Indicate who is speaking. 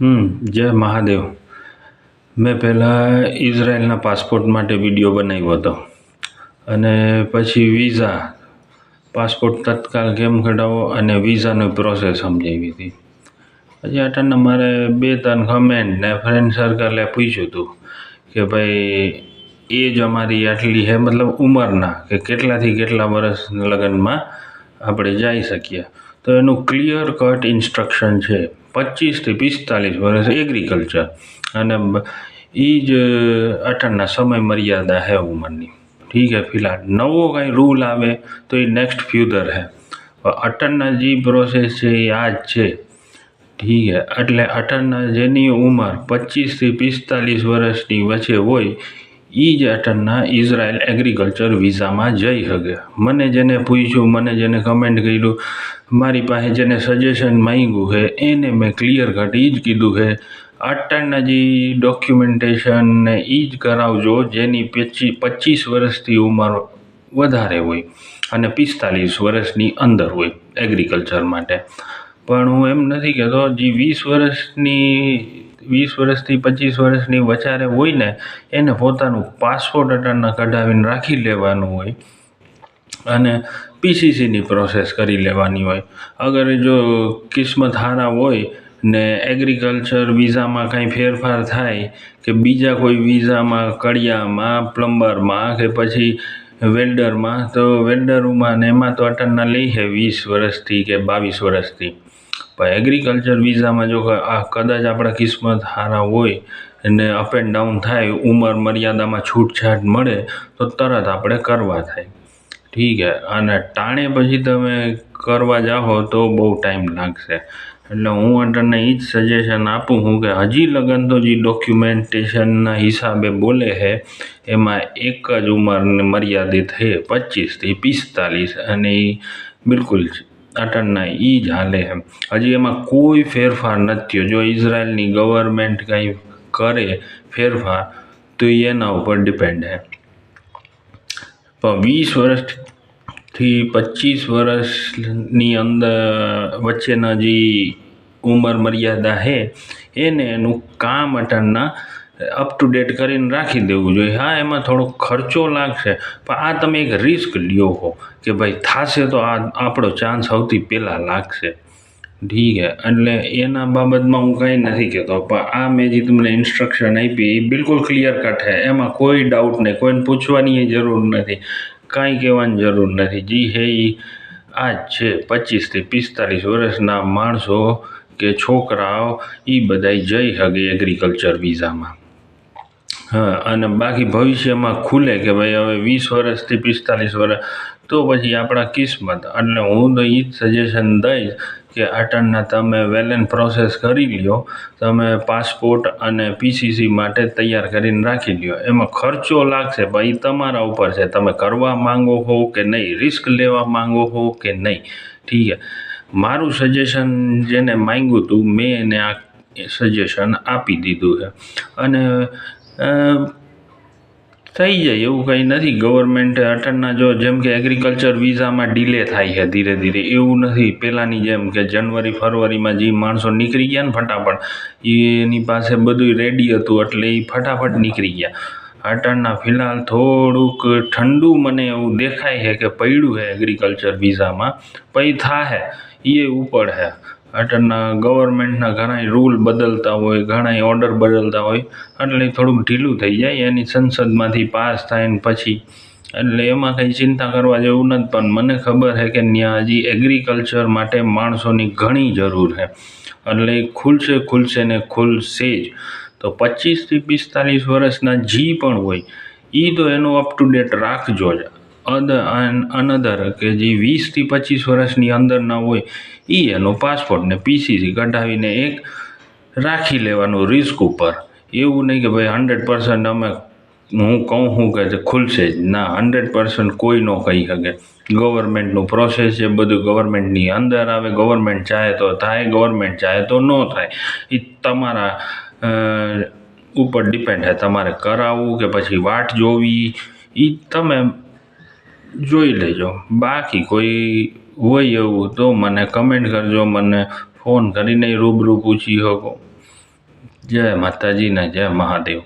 Speaker 1: હમ, જય મહાદેવ. મેં પહેલાં ઇઝરાયલના પાસપોર્ટ માટે વીડિયો બનાવ્યો હતો. અને પછી વિઝા. પાસપોર્ટ તત્કાલ કેમ કઢાવો અને વિઝાની પ્રોસેસ સમજાવી હતી. પછી અટાણે મારે બે ત્રણ કમેન્ટ ને ફ્રેન્ડ સર્કલે પૂછ્યું હતું કે ભાઈ, એજ અમારી આટલી છે મતલબ ઉંમરના કે કેટલાથી કેટલા વર્ષ લગ્નમાં આપણે જઈ શકીએ? તો એનું ક્લિયર કટ ઇન્સ્ટ્રક્શન છે. પચીસથી પિસ્તાલીસ વર્ષ એગ્રીકલ્ચર અને એ જ અટાણના સમય મર્યાદા હે ઉંમરની. ઠીક હે, ફિલહાલ નવો કાંઈ રૂલ આવે તો એ નેક્સ્ટ ફ્યુચર છે અટનના જે પ્રોસેસ છે એ આ જ છે. ઠીક હે, એટલે અટનના જેની ઉંમર પચીસથી પિસ્તાલીસ વર્ષની વચ્ચે હોય એ જ અટણના ઇઝરાયલ એગ્રીકલ્ચર વિઝામાં જઈ શકે મને જેને પૂછ્યું, મને જેને કમેન્ટ કર્યું, મારી પાસે જેને સજેશન માંગ્યું છે એને મેં ક્લિયર કટ એ જ કીધું છે અટણના જે ડોક્યુમેન્ટેશન ને એ જ કરાવજો, જેની પચી, પચીસ વર્ષથી ઉંમર વધારે હોય અને પિસ્તાલીસ વર્ષની અંદર હોય એગ્રીકલ્ચર માટે. પણ હું એમ નથી કહેતો, જે વીસ વર્ષની વીસ વર્ષથી પચીસ વર્ષની વચારે હોય ને, એને પોતાનું પાસપોર્ટ અટાણના કઢાવીને રાખી લેવાનું હોય અને પીસીસીની પ્રોસેસ કરી લેવાની હોય. અગર જો કિસ્મત હારા હોય ને એગ્રીકલ્ચર વિઝામાં કાંઈ ફેરફાર થાય કે બીજા કોઈ વિઝામાં કડિયામાં પ્લમ્બરમાં કે પછી વેલ્ડરમાં તો વેલ્ડરોમાં ને એમાં તો અટણના લઈ છે વીસ વર્ષથી કે બાવીસ વર્ષથી. પણ એગ્રીકલ્ચર વિઝામાં જો આ કદાચ આપણા કિસ્મત સારા હોય અને અપ એન્ડ ડાઉન થાય, ઉંમર મર્યાદામાં છૂટછાટ મળે, તો તરત આપણે કરવા થાય. ઠીક છે અને ટાણે પછી તમે કરવા જાઓ તો બહુ ટાઈમ લાગશે. એટલે હું અટને એ જ સજેશન આપું છું કે હજી લગન તો જે ડોક્યુમેન્ટેશનના હિસાબે બોલે છે એમાં એક જ ઉંમરને મર્યાદિત છે પચીસથી પિસ્તાલીસ, અને એ બિલકુલ અટણના એ જ હાલે એમ. હજી એમાં કોઈ ફેરફાર નથી થયો. જો ઇઝરાયલની ગવર્મેન્ટ કંઈ કરે ફેરફાર, તો એના ઉપર ડિપેન્ડ છે પણ વીસ વર્ષથી પચીસ વર્ષની અંદર વચ્ચેના જે ઉંમર મર્યાદા છે એને એનું કામ અટણના અપ ટુ ડેટ કરીને રાખી દેવું જોઈએ. હા, એમાં થોડો ખર્ચો લાગશે, પણ આ તમે એક રિસ્ક લ્યો હો કે ભાઈ થશે તો આ આપણો ચાન્સ સૌથી પહેલાં લાગશે. ઠીક હે એટલે એના બાબતમાં હું કંઈ નથી કહેતો, પણ આ મેં જે તમને ઇન્સ્ટ્રક્શન આપી એ બિલકુલ ક્લિયર કટ છે. એમાં કોઈ ડાઉટ નહીં, કોઈને પૂછવાની જરૂર નથી, કાંઈ કહેવાની જરૂર નથી. જે હે એ આ જ છે. પચીસથી પિસ્તાલીસ વર્ષના માણસો કે છોકરાઓ એ બધાય જઈ શકે એગ્રીકલ્ચર વિઝામાં હા, અને બાકી ભવિષ્યમાં ખુલે કે ભાઈ હવે વીસ વર્ષથી પિસ્તાલીસ વર્ષ, તો પછી આપણા કિસ્મત. એટલે હું તો એ જ સજેશન દઈશ કે અટણના તમે વેલ પ્રોસેસ કરી લ્યો, તમે પાસપોર્ટ અને પીસીસી માટે તૈયાર કરીને રાખી લ્યો. એમાં ખર્ચો લાગશે ભાઈ તમારા ઉપર છે. તમે કરવા માંગો હો કે નહીં રિસ્ક લેવા માંગો હો કે નહીં? ઠીક છે. મારું સજેશન જેને માંગ્યું હતું મેં એને આ સજેશન આપી દીધું છે. અને થઈ જાય એવું કંઈ નથી. ગવર્મેન્ટ અટનના જો જેમ કે એગ્રીકલ્ચર વિઝામાં ડીલે થાય છે ધીરે ધીરે. એવું નથી. પહેલાંની જેમ કે જનવરી ફરવરીમાં જે માણસો નીકળી ગયા ને ફટાફટ, એની પાસે બધું રેડી હતું એટલે એ ફટાફટ નીકળી ગયા. અટનના ફિલહાલ થોડુંક ઠંડુ મને એવું દેખાય છે કે પડ્યું છે એગ્રીકલ્ચર વિઝામાં પછી થાય એ ઉપર છે. અટણના ગવર્મેન્ટના ઘણા રૂલ બદલતા હોય ઘણા ઓર્ડર બદલતા હોય, એટલે થોડુંક ઢીલું થઈ જાય, એની સંસદમાંથી પાસ થાય ને પછી. એટલે એમાં કંઈ ચિંતા કરવા જેવું નથી, પણ મને ખબર છે કે ત્યાં હજી એગ્રીકલ્ચર માટે માણસોની ઘણી જરૂર છે. એટલે ખુલશે ખુલશે ને ખુલશે જ. તો પચીસથી પિસ્તાલીસ વર્ષના જી પણ હોય એ તો એનું અપ ટુ ડેટ રાખજો જ. અધર અનધર કે જે વીસથી પચીસ વર્ષની અંદરના હોય એ એનો પાસપોર્ટને પીસીસી કઢાવીને એક રાખી લેવાનું રિસ્ક ઉપર. એવું નહીં કે ભાઈ હંડ્રેડ પર્સન્ટ અમે, હું કહું, હું કે ખુલશે જ. ના હંડ્રેડ પર્સન્ટ કોઈ ન કહી શકે. ગવર્મેન્ટનું પ્રોસેસ છે, બધું ગવર્મેન્ટની અંદર આવે. ગવર્મેન્ટ ચાહે તો થાય ગવર્મેન્ટ ચાહે તો ન થાય. એ તમારા ઉપર ડિપેન્ડ છે તમારે કરાવવું કે પછી વાટ જોવી એ તમે જોઈ લેજો. બાકી કોઈ હોય એવું તો મને કમેન્ટ કરજો, મને ફોન કરીને રૂબરૂ પૂછી શકો. જય માતાજી ને જય મહાદેવ.